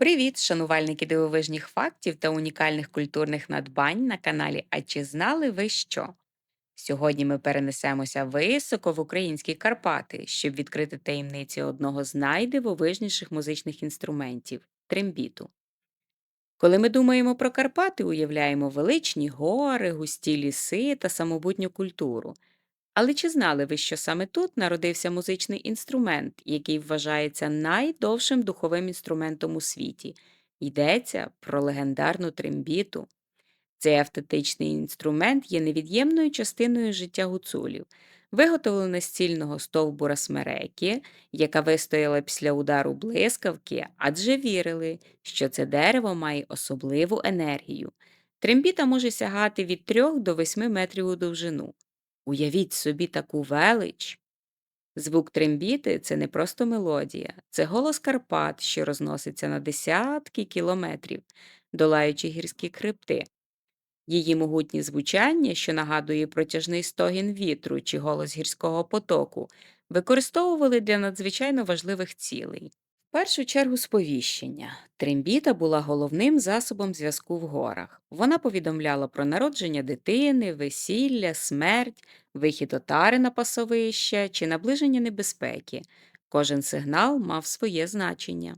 Привіт, шанувальники дивовижних фактів та унікальних культурних надбань на каналі А чи знали ви що? Сьогодні ми перенесемося високо в українські Карпати, щоб відкрити таємниці одного з найдивовижніших музичних інструментів трембіту. Коли ми думаємо про Карпати, уявляємо величні гори, густі ліси та самобутню культуру. Але чи знали ви, що саме тут народився музичний інструмент, який вважається найдовшим духовим інструментом у світі? Йдеться про легендарну трембіту. Цей автентичний інструмент є невід'ємною частиною життя гуцулів, виготовлена з цільного стовбура смереки, яка вистояла після удару блискавки, адже вірили, що це дерево має особливу енергію. Трембіта може сягати від 3 до 8 метрів у довжину. Уявіть собі таку велич. Звук трембіти це не просто мелодія, це голос Карпат, що розноситься на десятки кілометрів, долаючи гірські хребти. Її могутнє звучання, що нагадує протяжний стогін вітру чи голос гірського потоку, використовували для надзвичайно важливих цілей. Першу чергу сповіщення. Трембіта була головним засобом зв'язку в горах. Вона повідомляла про народження дитини, весілля, смерть, вихід отари на пасовище чи наближення небезпеки. Кожен сигнал мав своє значення.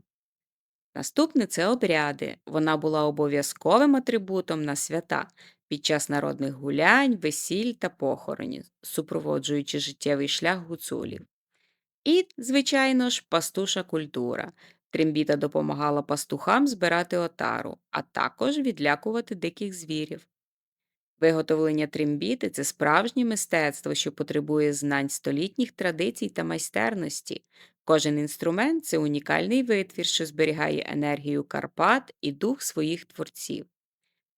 Наступне це обряди. Вона була обов'язковим атрибутом на свята під час народних гулянь, весіль та похоронів, супроводжуючи життєвий шлях гуцулів. І, звичайно ж, пастуша культура. Трембіта допомагала пастухам збирати отару, а також відлякувати диких звірів. Виготовлення трембіти це справжнє мистецтво, що потребує знань столітніх традицій та майстерності. Кожен інструмент це унікальний витвір, що зберігає енергію Карпат і дух своїх творців.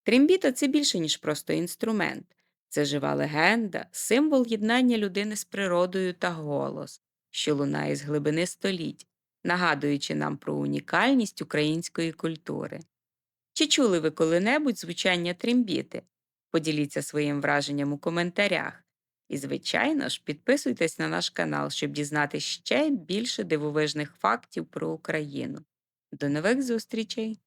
Трембіта це більше, ніж просто інструмент, це жива легенда, символ єднання людини з природою та голос, що лунає з глибини століть, нагадуючи нам про унікальність української культури. Чи чули ви коли-небудь звучання трембіти? Поділіться своїм враженням у коментарях. І, звичайно ж, підписуйтесь на наш канал, щоб дізнатися ще більше дивовижних фактів про Україну. До нових зустрічей!